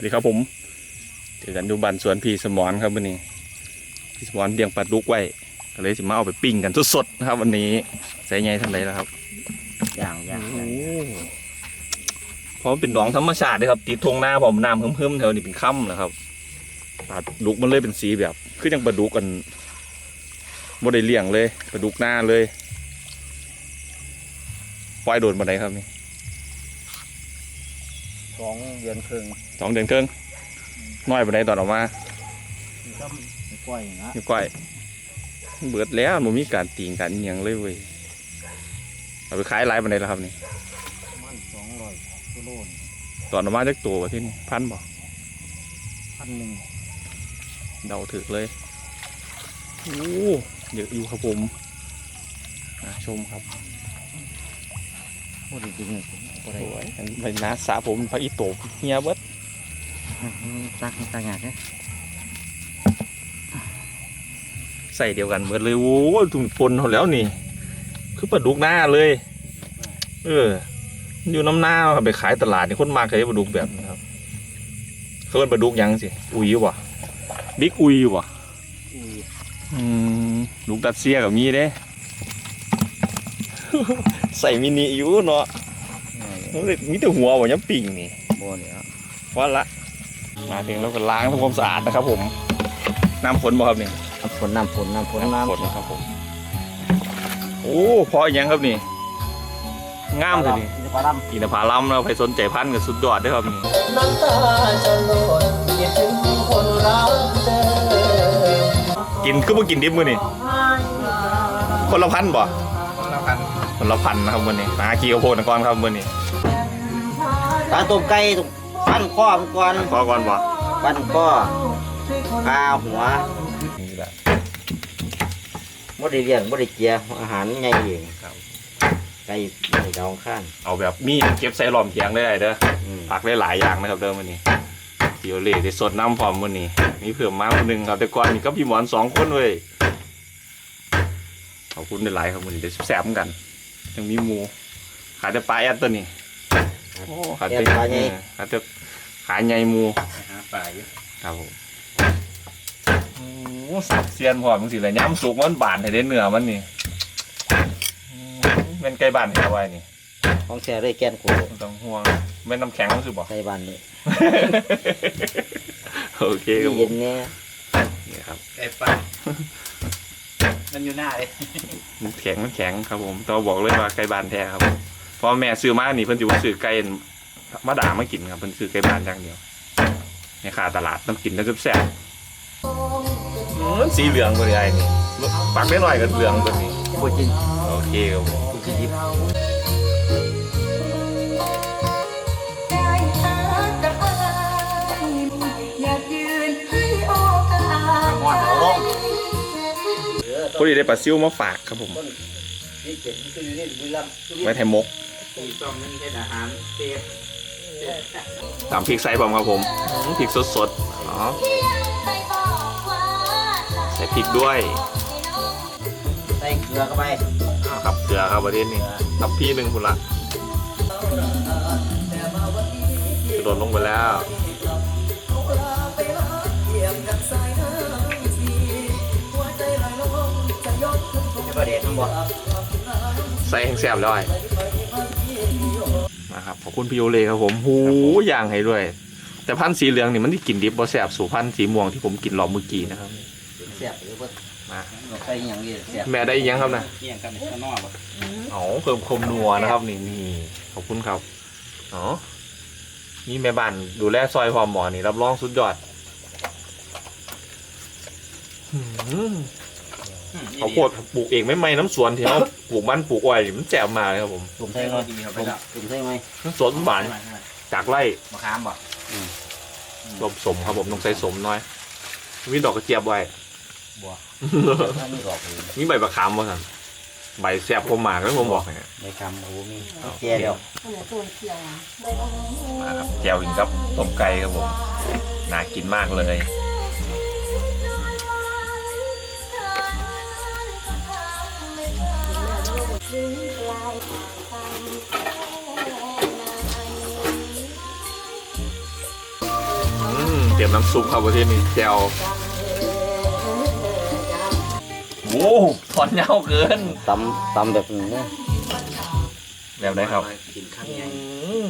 สวัสดีครับผมเจอกันดูบันสวนพีสมอนครับวันนี้พีสมอนเลี้ยงปลาดุกไว้ก็เลยสิมาเอาไปปิ้งกันสดๆนะครับ วันนี้ใส่ไงทำไรแล้วครับอย่างอย่างโอ้เพราะมันเป็นหนองธรรมชาติเลยครับติดทงหน้าผมน้ำเพิ่มๆแถวนี้เป็นค่ำนะครับปลาดุกมันเลยเป็นสีแบบคือยังปลาดุกกันบ่ได้เลี้ยงเลยปลาดุกหน้าเลยปล่อยโดนมาไหนครับนี่ สองเดือนครึ่งสองเดือนครึ่งน้อยมาไหนตอนออกมาก็ปล่อยนะอยู่ก้อยเบิดแล้วมันมีการตีงกันอหย่างเลยเว้ยเอาไปขายหลายปันไดแล้วครับนี่มันสองร้อยกิโลนี่ตอนออกมาจากตัววะที่นี่พันบ่พันหนึ่งเดาถึกเลยโอ้เยอะอยู่ครับผมอะชมครับ โอ้ดีจริงเลยผมเอาสไปวยอันใบหนาสาผมพระอีโตบเฮียเบิดตักตักอย่างนี้ใส่เดียวกันเบิดเลยโอ้ยถุงปนเขาแล้วนี่ คือปลาดุกหน้าเลย เออ อยู่น้ำหน้าเอาไปขายตลาดนี่คนมากเคยปลาดุกแบบนี้ครับเขาเรียกปลาดุกหยังสิอุยว่ะบิ๊กอุยว่ะอุ้ยอืมลูกดัดเซียกับมีเด้ ใส่มินิอยู่เนาะมีแต่หัวว่ะยังปิ่งนี่โบเนี่ยว่าละมาถึงแล้วก็ล้างทำความสะอาดนะครับ ผมน้ำฝนบ่ครับนี่น้ำฝนน้ำฝนน้ำฝนน้ำฝนนะครับผมโอ้พออีกยังครับนี่งามเลยนี่ปลาดอินทผลัมเราใครสนใจพันธุ์กับสุดยอดเด้วยครับนี่น้ำตาจะหล่นคิดถึงคนรักเดิมกินคือบ่กินดิบมือนี่คนละพันธุ์บ่ำแล้วกัน คนละพันธุ์นะครับมือนี่มากีกระโพดนครครับมือนี่ปลาต้มไก่ต้องปั้นข้อมันก่อนพอก่อนบ่ปั้นข้อคาหัวนี่แหละบ่ได้เลี้ยงบ่ได้เจียอาหารใหญ่เองครับไก่ไม่ดองข้านเอาแบบมีเก็บใส่หลอมเขียงได้เด้ออืมผักได้หลายอย่างนะครับเดิมวันนี้เดียวเล่ได้สดน้ำพร้อมวันนี้มีเพิ่มมาคนหนึ่งครับแต่ก่อนมีก็พี่หมอนสองคนเว้ยขอบคุณหลายๆครับวันนี้ได้แซ่บๆเหมือนกัน ยังมีหมูขายแต่ปลาแอดตัวนี้โอ้ขายแกแต่งปลาใหญ่เออขายแต่ขายใหญ่หมูหาปลาอยู่ครับผมโอ้สับเซียนพร้อมจังสิเลยย้ำสุกมันบานให้ได้เนื้อมันนี่อืมเป็นไก่บ้านแท้ไว้นี่ของแซ่ได้แกนโคไม่ต้องห่วงไม่น้ำแข็งรู้สึกบอกใส่บ้านนี่โอเคครับผเย็มนแน่นี่ครับไก่ปลา มันอยู่หน้าเลยมันแข็งมันแข็งครับผมต้องบอกเลยว่าไก่บานแท้ครับเพราะแม่ซื้อมานี่เพิ่นจะซื้อไก่มาด่ามากินครับเพิ่นซื้อไก่บานอย่างเดียวในขาตลาดต้องกินแล้วแซ่บๆอืมสีเหลืองบริไอ้นี่ปักได้หน่อยกันเหลืองตัวนี้บ่จริงโอเคครับผมบ่จริงดิบ พอดีได้ปลาซิวมาฝากครับผมนี่เจ็บนี่คือนี่บุรีรัมย์ไว้ไทยมกที่ต้องมีเป็นอาหารเปียกตามพริกใส่ผมครับผมอืมพริกสดๆอ๋อได้บอกว่าใส่พริกด้วยใส่เกลือเข้าไปอ่าครับเกลือครับประเด็นนี้ทับพี่หนึ่งคุณละกระโดดลงไปแล้ว จะประเด็นทั้งหมดใส่แห้งแซ่บแล้วไอ้นะครับขอบคุณพี่โอเลครับผมหูย่างให้ด้วย แต่พันธุ์สีเหลืองนี่มันที่กลิ่นดิบบ่แซ่บสู่พันธุ์สีม่วงที่ผมกินรอบเมื่อกี้นะครับ เสียบหรือว่ามาใส่อย่างนี้เสียบแม่ได้อีกยังครับนะเกี่ยงกันข้างนอกบ่อ๋อเพิ่มความนัวนะครับนี่นี่ขอบคุณครับอ๋อนี่แม่บ้านดูแลซอยความหมอนี่รับรองสุดยอดหืม เขาวโพดปลูกเองไม่ไม่น้ำสวนที่เขาปลูกมันปลูกอ้อยนี่มันแจ่มมากเลยครับผมตุ่มใส่ไหมตุ่มใส่ไหมน้ำสวนหวานจากไร่มะขามบ่รวมสมครับผมต้องใส่สมน้อย มีดอกกระเจี๊ยบไว้ถ้ามีดอกอยู่มีใบมะขามมาสั่นใบแซ่บผมมากแล้วผมบอกเนี่ยในคำโอ้มีแก่เดียวอันไหนตัวเขียวอะใบมะม่วงมาครับแจ่วกินครับต้มไก่ครับผมน่ากินมากเลย ถึงปลายทางแค่ไหนตรียมน้ำซุปครับประเทศนี้แจวโอ้ถอนยาวเกินตำตำแบบนี้นะแบบไหนครับกินข้างใหญ่อืม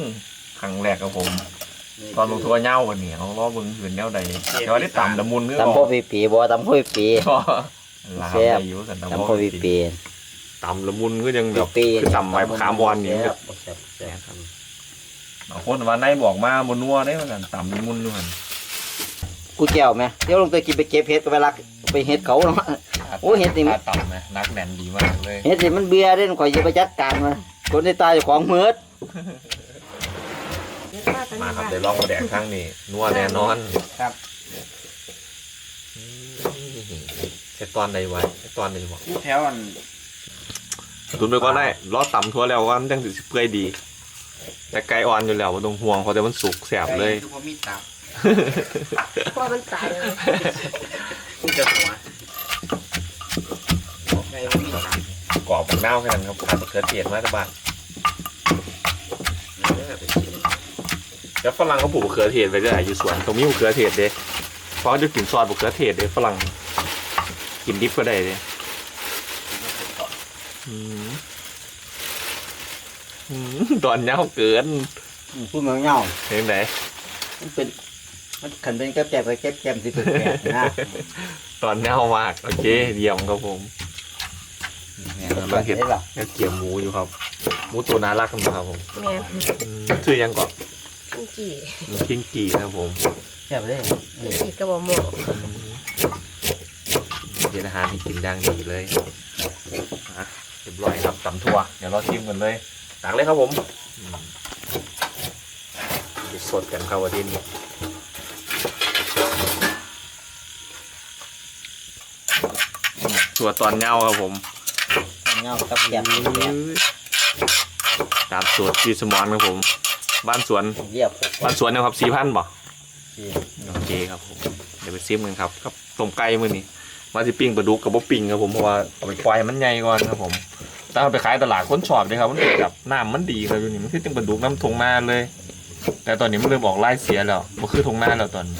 ครั้งแรกครับผม ตอนลงทัวร์เหย้าวันนี้เขาล้อเบึงขืนแนวใดแต่ว่าได้ต่ำละมุนคือตำพ่อปีปีบ่ตำพ่อปีปีก็ลาบแซ่บได้อยู่สันตำตำพ่พ่ออปีปีปี ต่ำละมุนก็ยังแบบปีคือต่ำไว้ขามบอลนี่แซ่บแซ่บแซ่บบางคนว่าในบอกมาบนนัวได้เหมือนกันต่ำละมุนด้วยกันกูแก้วไหมเดี๋ยวลงไปกินไปเก็บเห็ดก็ไปรักไปเห็ดเขาเนาะโอ้เห็ดนี่มันตาต่ำนะนักแน่นดีมากเลยเห็ดนี่มันเบียร์เด่นข่อยจะไปจัดการมันคนที่ตายเจ้าของเมือดมาครับเดี๋ยวลองมาแดกข้างนี้นัวแน่นอนครับอืมเสร็จตอนใดไว้เสร็จตอนใดวะแถวอัน ตุนไปก่อนได้รอต่ำทั่วแล้วก็มันจังสิเปื่อยดี แต่ไก่อ่อนอยู่แล้วบ่ต้องห่วงเพราะแต่มันสุกแสบเลยคือว่ามีตับพอมันตายแล้วกูจะหัวไงว่ามีตับกรอบเน่าแค่นั้นครับขาดมะเขือเทศมาแต่บ้านแล้วฝรั่งเขาปลูกมะเขือเทศไว้ด้วยอยู่สวนตรงนี้มะเขือเทศเด้เพราะจะกินซอสมะเขือเทศเด้ฝรั่งกินดิบก็ได้เด้อืมอืม ตอนเน่าเกินพูดมาเงาเห็นไหนมันเป็น มันขันเป็นแก๊บแก๊บไปแก๊บแก๊บสิเป็นแก๊บนะตอนเน่ามากโอเคเยี่ยมครับผมเราเห็นได้หรอแล้วเกี่ยวหมูอยู่ครับหมูตัวน่ารักนะครับผมแม่อืมชื่อยังก่อนต้องกี่หมูคิงกีนะครับผมแก๊บเลยกี่กระบอกหมอเดี๋ยวอาหารให้กินดังดีเลยอะ เรียบร้อยครับตำทั่วเดี๋ยวเราชิมกันเลยตักเลยครับผมอืมเดี๋ยวสดกันครับวันนี้อืมตัวตอนเน่าครับผมเงากับแก๊บแก๊บตามสูตรที่สมอนครับผม บ้านสวนเรียบบ้านสวนนะครับสี่พันบ่โอเคครับผมเดี๋ยวไปซิมกันครับกับต้มไก่มื้อนี้มาสิปิ้งปลาดุกกับบ่ปิ้งครับผมเพราะว่าเอาไปปล่อยให้มันใหญ่ก่อนครับผม ถ้าเอาไปขายตลาดคนชอบเลยครับ มันเป็นแบบน้ำมันดีครับอยู่นี่มันคือจังปลาดุกน้ำทงนาเลย แต่ตอนนี้มันเริ่มออกลายเสียแล้วมันคือทงนาแล้วตอนนี้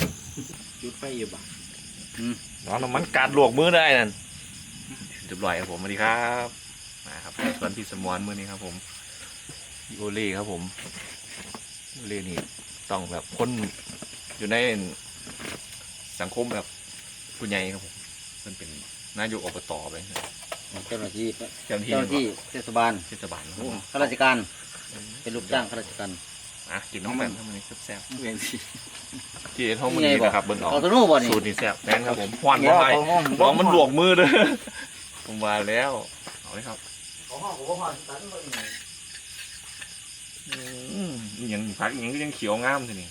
จุดไฟอยู่บ่น้องน้ำมันกัดลวกมือได้นั่นเรียบร้อยครับผมสวัสดีครับมาครับสวนพี่สมอนมื้อนี้ครับ ผมโอเล่ครับผมโอเล่นี่ต้องแบบคนอยู่ในสังคมแบบผู้ใหญ่ครับผมมันเป็นนายกอบตไป เจ้าหน้าที่เจ้าหน้าที่เจ้าหน้าที่เทศบาลเทศบาลครับผมข้าราชการ เป็นลูกจ้างข้าราชการอะกินน้องแปมทำมันนี้แซ่บๆที่ท้องมันนี่นี้ไงบอกนะครับเบิ้ลออกเอาตัวนู้นบ่นี่สูตรนี้แซ่บแน่นครับผมหวานเนี่ยบ่อยของห้องบอกมันหลวกมือเลยผมมาแล้วเอาเลยครับของห้องของห้องตันบ่นี่อืมอหยังพักอหยังก็ยังเขียวงามทีนี่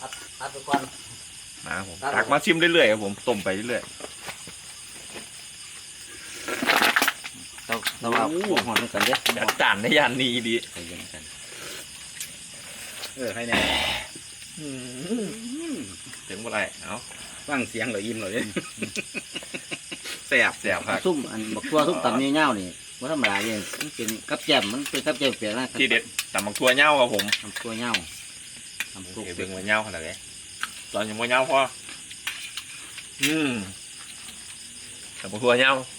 อัดอัดไปก่อนนะครับผมตักมาชิมเรื่อยๆครับผมต้มไปเรื่อยเราเราเอาพวกหอนกันเด้อๆจัดจานในยานนี้ดีใส่กันกันเออให้แน่ถึงเมื่อไหรเอาฟังเสียงเหรอยิ้มเหรอเนี่ยแสบแซ่บครับซุ่มอันบักทั่วซุ่มตำเงี้ยวๆนี่ว่าธรรมดาเนี่ยมันเป็นกับแจ่มมันเป็นกับแจ่มเปลี่ยนนะที่เด็ดตำบักทั่วเน่าครับผมทำตัวเงี้ยวทำโอตุกเคเบิ่งว่าเน่าขนาดไหนตอนยังว่าเน่าพออืมตำบักทั่วเน่าอืม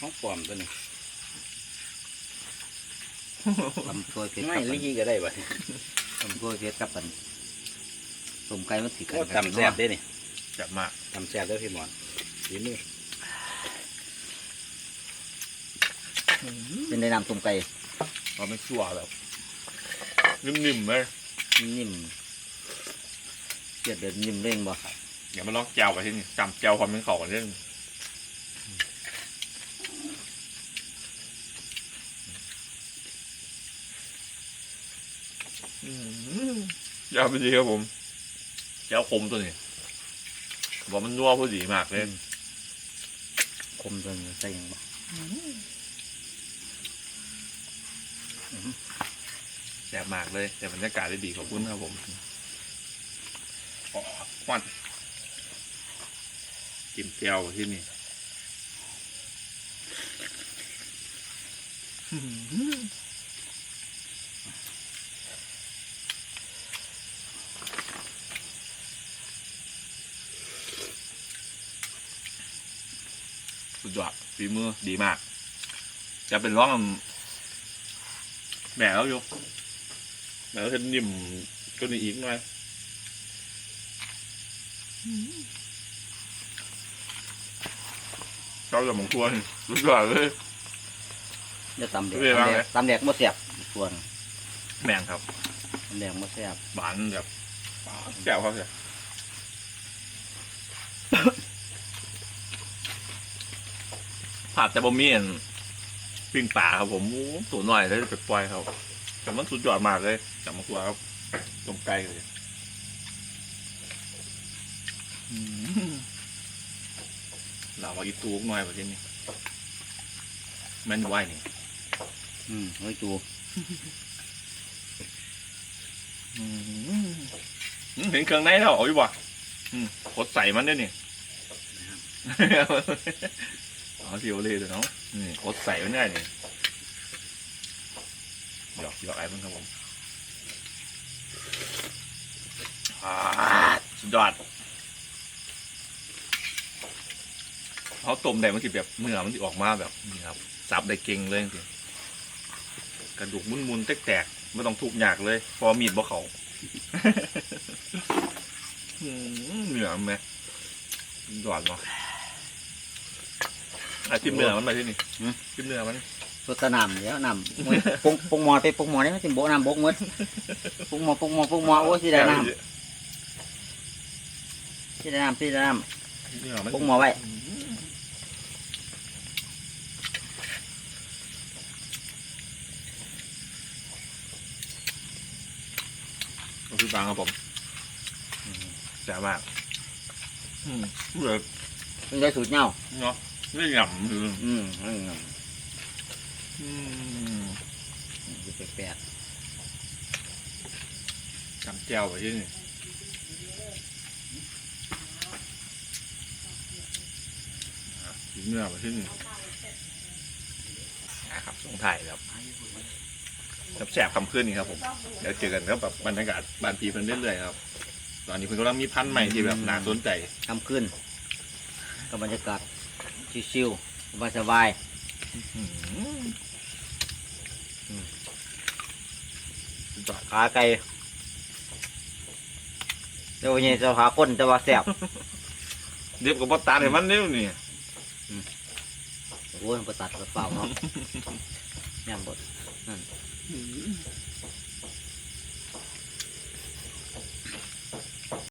ห้องปลอมตัวนี้ทำตัวเผ็ดไม่กับลี่ก็ได้บ่ทำตัวเผ็ดกับปันต้มไก่มันติดกัโอ้ตำแสบได้นี่แซ่บมากตำแสบได้อพี่หมอนดีมือเป็นในน้ำต้มไก่พอมันชั่วแบบนิ่มๆเลยนิ่มเกลียดเดือดนิ่มเร่งบ่ เดี๋ยวมาลองแจวกันที่นี่จำแจวความเป็นเขากันเรื่องยาวไปดีครับผมแจวคมตัวนี้บอกมันนัวพอดีมากเลยคมจนใส่หยังบ่แซ่บมากเลย แต่บรรยากาศได้ดีขอบคุณครับผมอ๋อควัน กินแจวที่นี่สุดยอดฝีมือดีมาก จะเป็นร้องแหม่แล้วอยกแหม่แล้วเห็นนิ่มก็นี่อีกหน่อย ชอบแบบหมองตัวนี่สุดยอดเลย เดี๋ยวตำแดกเรียกว่าไงตำแดกบ่แซ่บส่วนแม่งครับตำแดกบ่แซ่บหวานแบบแก้วครับเสียผัดแต่บะหมี่อันปิ้งป่าครับผมโอ้ตัวหน่อยแล้วจะไปปล่อยเขาแต่มันสุดยอดมากเลยจับมาคัวครับตรงไกลเลยอืม เราเอาอีตูกหน่อยประเทศนี้แม่นไหวนี่อืมไว้จูอืมเห็นเครื่องในแล้วเอาอยู่บ่อืมกดใส่มันด้วยนี่เอาสิโอเล่เลยเนาะนี่กดใส่มันได้นี่หยอกหยอกไอ้มันครับผมอ่าสุดยอด เขาต้มได้มันสิแบบเนื้อมันสิออกมาแบบนี่ครับสับได้เก่งเลยจริงๆกระดูกมุนๆแตกๆไม่ต้องทุบยากเลยเพอมีดบ่เขาอืมเหนือมันไหมหวานเนาะอะจิ้มเนื้อมันไปที่นี่จิ้มเนื้อมันสดแตะน้ำเดี๋ยวน้ำมื้อปรุงปรุงหมอไปปรุงหมอได้ไหมสิโบะน้ำบกหมดปรุงหมอปรุงหมอปรุงหมอโอ้ยสิได้น้ำสิได้น้ำสิได้น้เนื้อมันำปรุงหมอไว้ ก็คือบางครับผมแซ่บมากอืมเบื่อเป็นได้สูตรเหย้าเนาะไม่หย่ำคืออืมอืมอืมอยู่แปลกจำแจ่วไปที่นี่อะจิ้มเนื้อไปที่นี่นะครับส่งถ่ายครับ แซ่บๆคำขึ้นนี่ครับผมเดี๋ยวเจอกันครับแบบบรรยากาศบานพีเพิ่นเรื่อยๆครับ ตอนนี้เพิ่นกำลังมีพันธุ์ใหม่ที่แบบน่าสนใจๆทำขึ้นกับบรรยากาศชิวๆสบายๆขาไก่เดี๋ยวนี้จะหาคนจะว่าแซ่บเรียบกับบอตาเนี่ยมันเนี่ยนี่โอ้ยมันก็ตัดกระเป๋าเนาะแม่นบดนั่น Hmm.